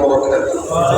মোবারক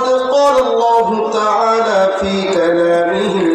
فقد قال الله تعالى في كلامه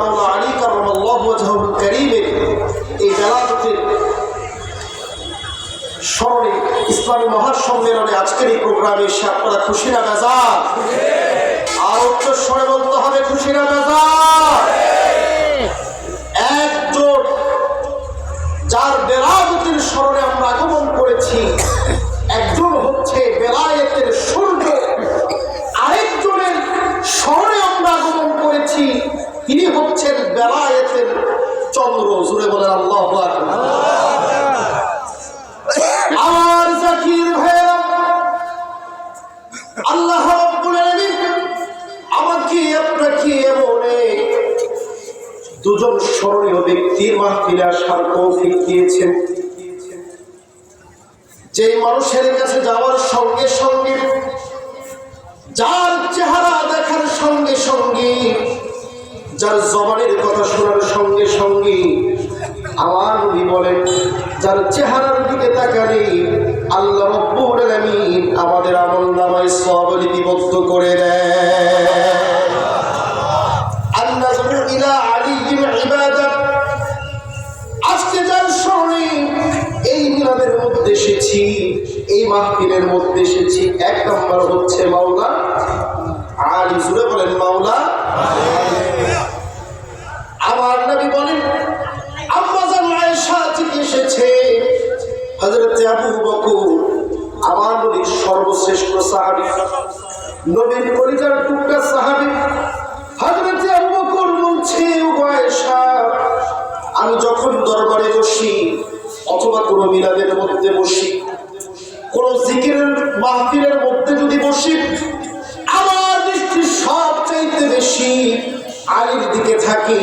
মাওলা আলী কারমাল্লাহ ওয়াজহুল করিমের এই এসে আপনারা খুশি না বেজার স্বরে বলতে হবে খুশি না বেজার যার বেলায়তের স্মরণে আমরা আগমন করেছি, একজন হচ্ছে বেলায়েতের সূর্য আরেকজনের স্মরণে আমরা আগমন করেছি। তিনি হচ্ছেন বেলায়েতের চন্দ্র জুড়ে বলেন আল্লাহ আমার জাকির ভাইয়েরা, আল্লাহ আমাকে, আপনাকে এমন দুজন স্মরণীয় ব্যক্তির মাহফিলে আসার তৌফিক দিয়েছেন। যে মানুষের কাছে যাওয়ার সঙ্গে সঙ্গে, যার চেহারা দেখার সঙ্গে সঙ্গে যার জবানের কথা শোনার সঙ্গে সঙ্গে আমার নবী বলেন, যার চেহারার দিকে তাকালে আল্লাহ রব্বুল আমাদের আমল নামায় সব লিপিবদ্ধ করে এই মধ্যে এসেছি, এই মাহফিলের মধ্যে এসেছি, এক নম্বর হচ্ছে মা হযরত আবু বকর, আমার নবীর সর্বশ্রেষ্ঠ সাহাবী। নবীর পরিচার টুকরা সাহাবী। হযরত আবু বকর বলছে আমি যখন দরবারে বসি, অথবা কোনো মিলাদের মধ্যে বসি, কোন জিকিরের মাহফিলের মধ্যে যদি বসি, আমার দৃষ্টি সবচাইতে বেশি আলীর দিকে থাকি।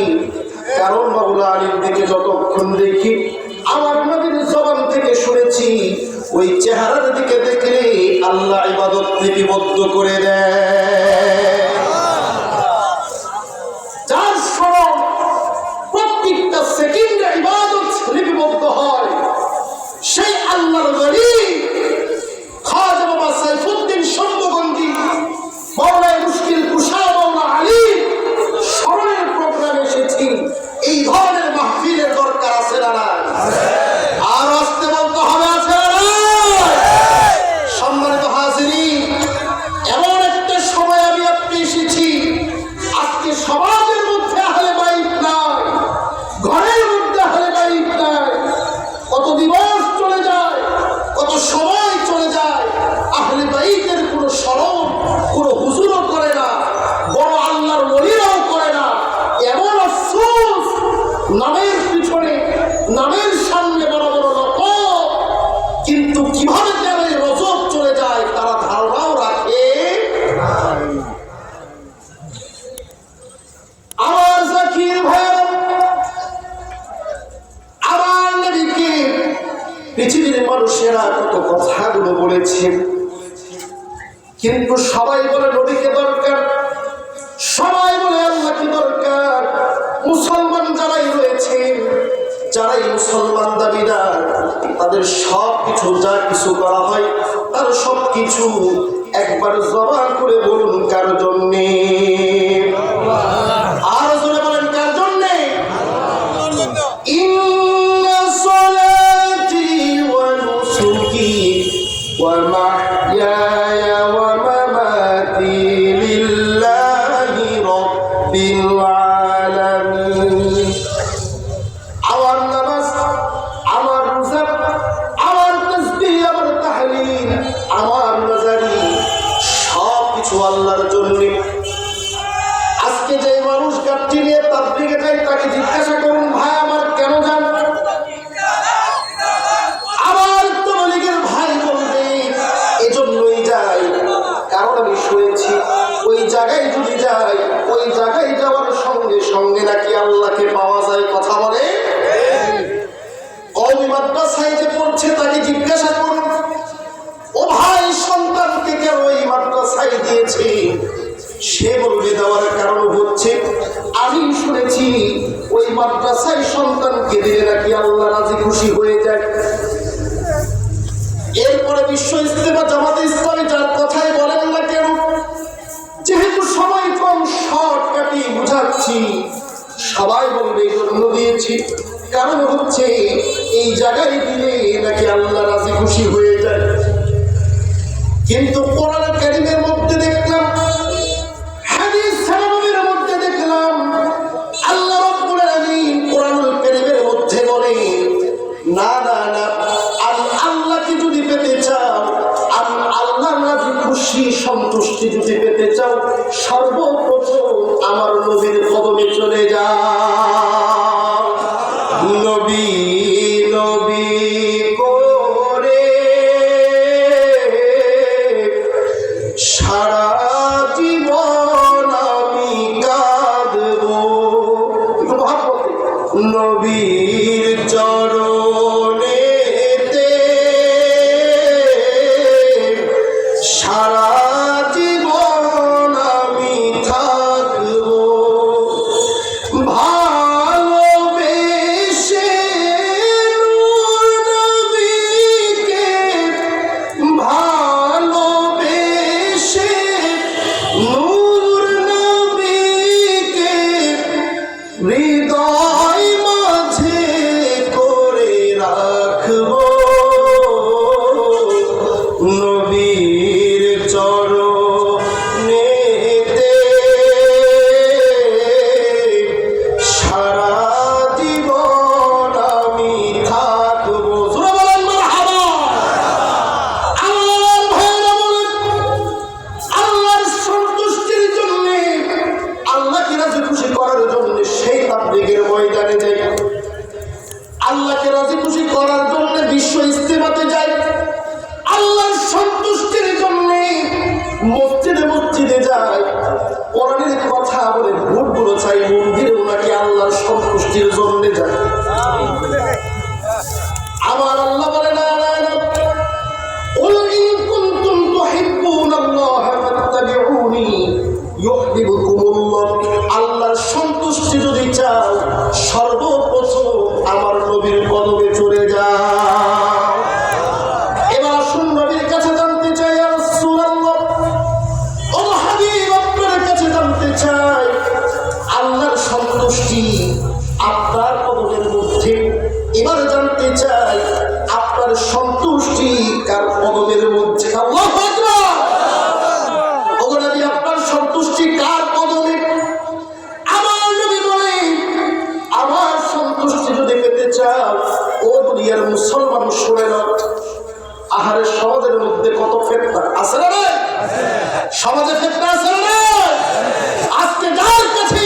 কারণ বাবুলা আলীর দিকে যতক্ষণ দেখি আমার নবীর জবান থেকে শুনেছি ওই চেহারার দিকে দেখলে আল্লাহ ইবাদত লিপিবদ্ধ করে দেয়। দিয়েছে দেওয়ার কারণ হচ্ছে, আমি শুনেছি ওই মাদ্রাসায় সন্তানকে দিলে নাকি আল্লাহ রাজি খুশি হয়ে যায়। এরপরে বিশ্ব ইস্তেমা জামাতে ইসলামী যার কথাই বলেন না কেন, যেহেতু সময় কম শর্ট কাটি বুঝাচ্ছি, সবাই বলবে জন্ম দিয়েছি। কারণ হচ্ছে, এই জায়গায় দিলে নাকি আল্লাহ রাজি খুশি হয়ে যায়। কিন্তু কোরআন কারিমের মধ্যে দেখলাম না না না। আমি আল্লাহকে যদি পেতে চাও, আমি আল্লাহ রাজি খুশি, সন্তুষ্টি যদি পেতে চাও, সর্বপ্রথম আমার নবীর আল্লাহ আহারের সমাজের মধ্যে কত ফেতনা? আছে না? সমাজে ফেতনা আছে না আজকে যার কাছেই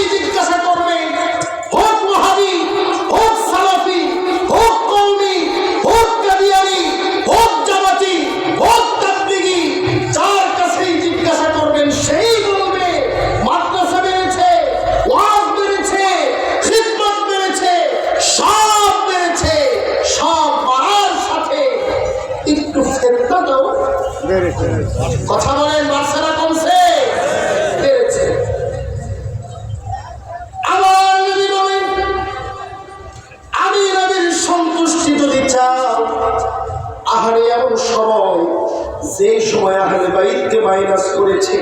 যে সময় আহলে বাইতকে মাইনাস করেছে।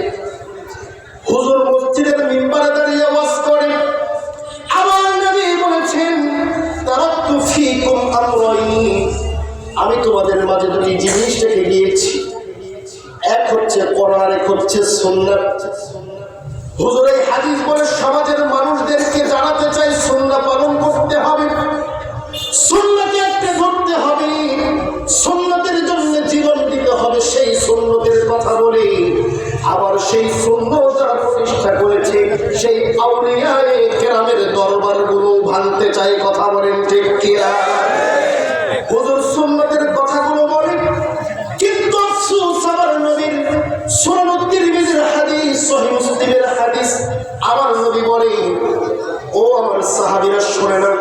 হুজুর মসজিদের মিম্বারে দাঁড়িয়ে আওয়াজ করে। আমার নবী বলেছেন তারাক্তু ফীকুম আমরাইনি। আমি তোমাদের মাঝে দুটি জিনিস রেখে গিয়েছি এক হচ্ছে কোরআন, এক হচ্ছে সুন্নাত। সেই আউলিয়ায়ে কেরামের দরবারগুলো ভাঙতে চাই, কথা বলেন ঠিক কিনা? কথাগুলো কিন্তু হাদিস বলে, ও আমার শুনে না।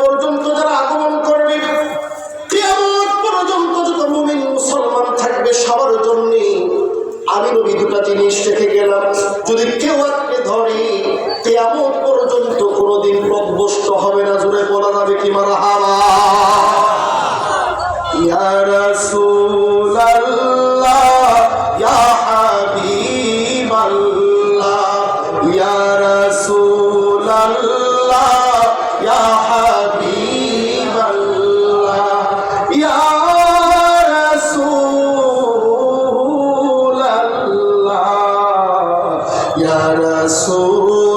পর্যন্ত আগমন করবে পর্যন্ত যত মুসলমান থাকবে, সবার জন্য আমি নবী দুটা জিনিস রেখে গেলাম। যদি কেউ আপনি ধরে কেমন পর্যন্ত কোনোদিন প্রভ্যস্ত হবে না। জুড়ে বলা যাবে কি মারা হারা? ইয়া রাসূল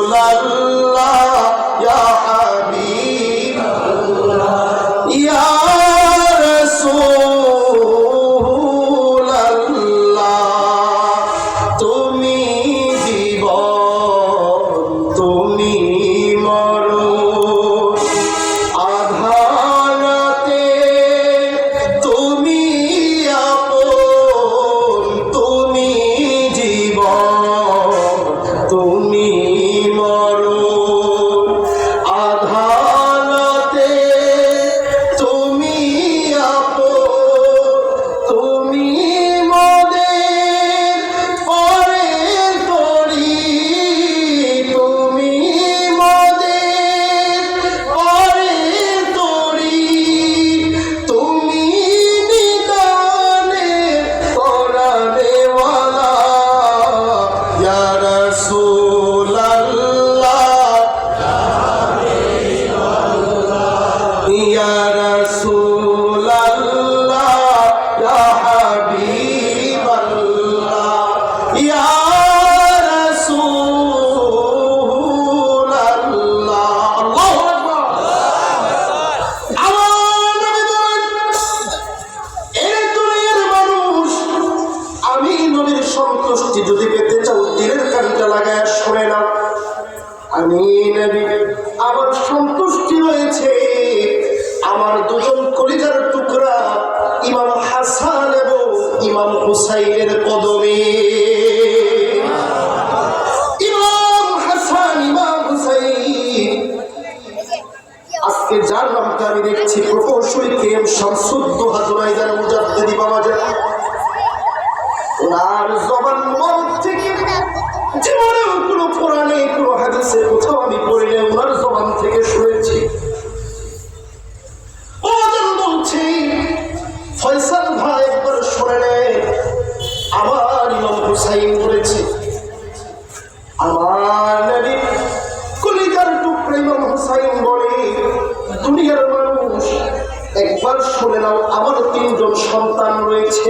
শুনে নাও, আমার তিনজন সন্তান রয়েছে।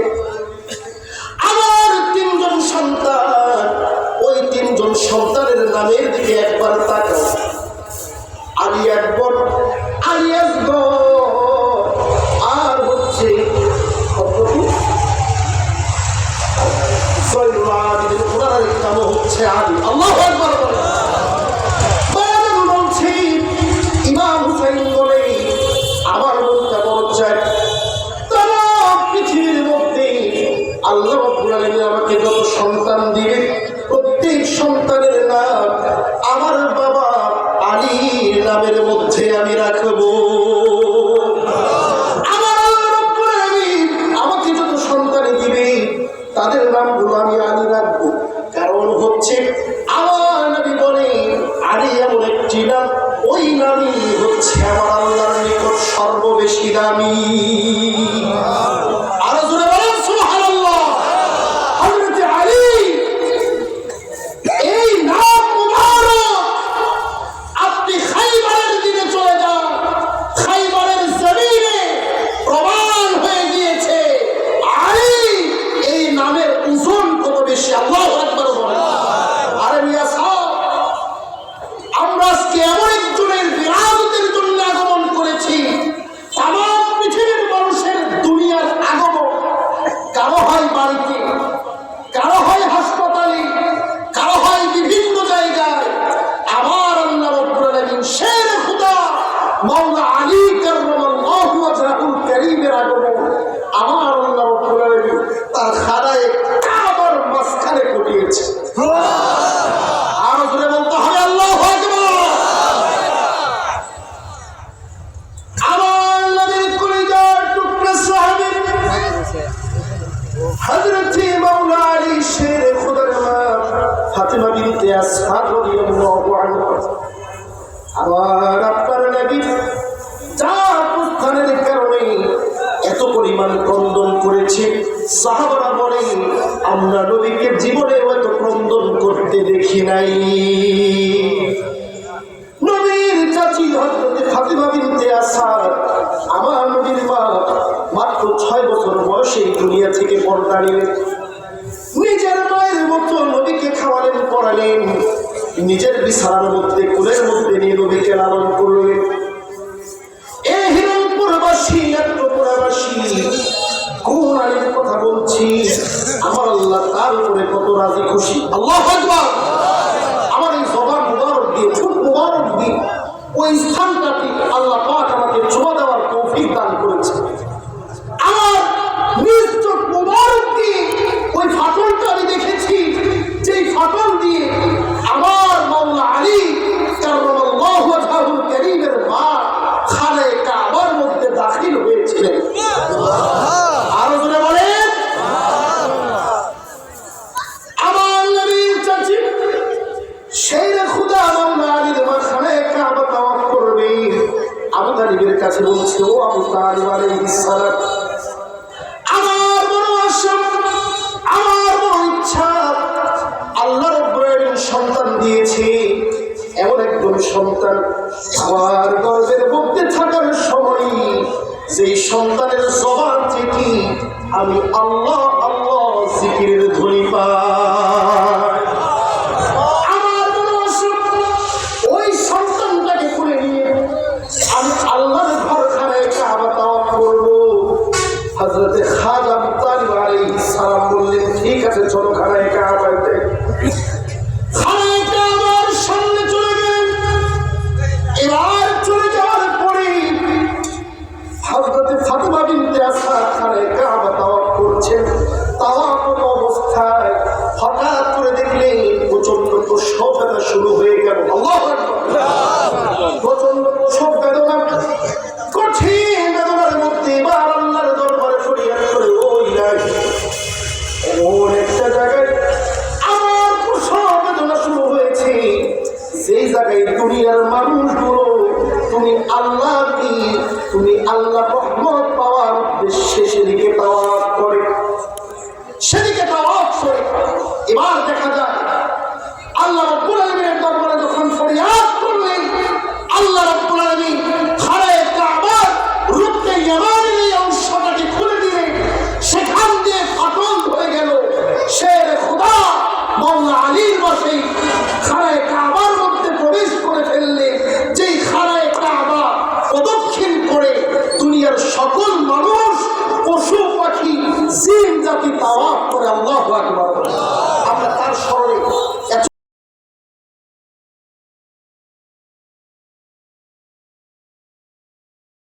আমার তিনজন সন্তান, ওই তিনজন সন্তানের নামের দিকে একবার কারও হয় বাড়িতে নবীকে জীবনে এত ক্রন্দন করতে দেখি নাই। নবীর চাচি হজরতে ফাতিমা বিনতে আসার আমার নবীর মা মাত্র ছয় বছর বয়সে দুনিয়া থেকে পর্দা নিলেন। নিজের মায়ের মতো নবীকে খাওয়ালেন, পড়ালেন। নিজের বিশাল মধ্যে, কুলের মধ্যে নিয়ে নবীকে লালন করলেন। এ হিরণপুরবাসী নেত্রপুরাবাসী কোন কথা বলছি। আমার আল্লাহ তার উপরে কত রাজি খুশি? আল্লাহ আমার এই জবান মুবারক দিয়ে চুপ মুবারক দিয়ে ওই স্থানটাকে আল্লাহ পাক আমাকে ছোঁয়া দেওয়ার কৌফিক দান আল্লাহ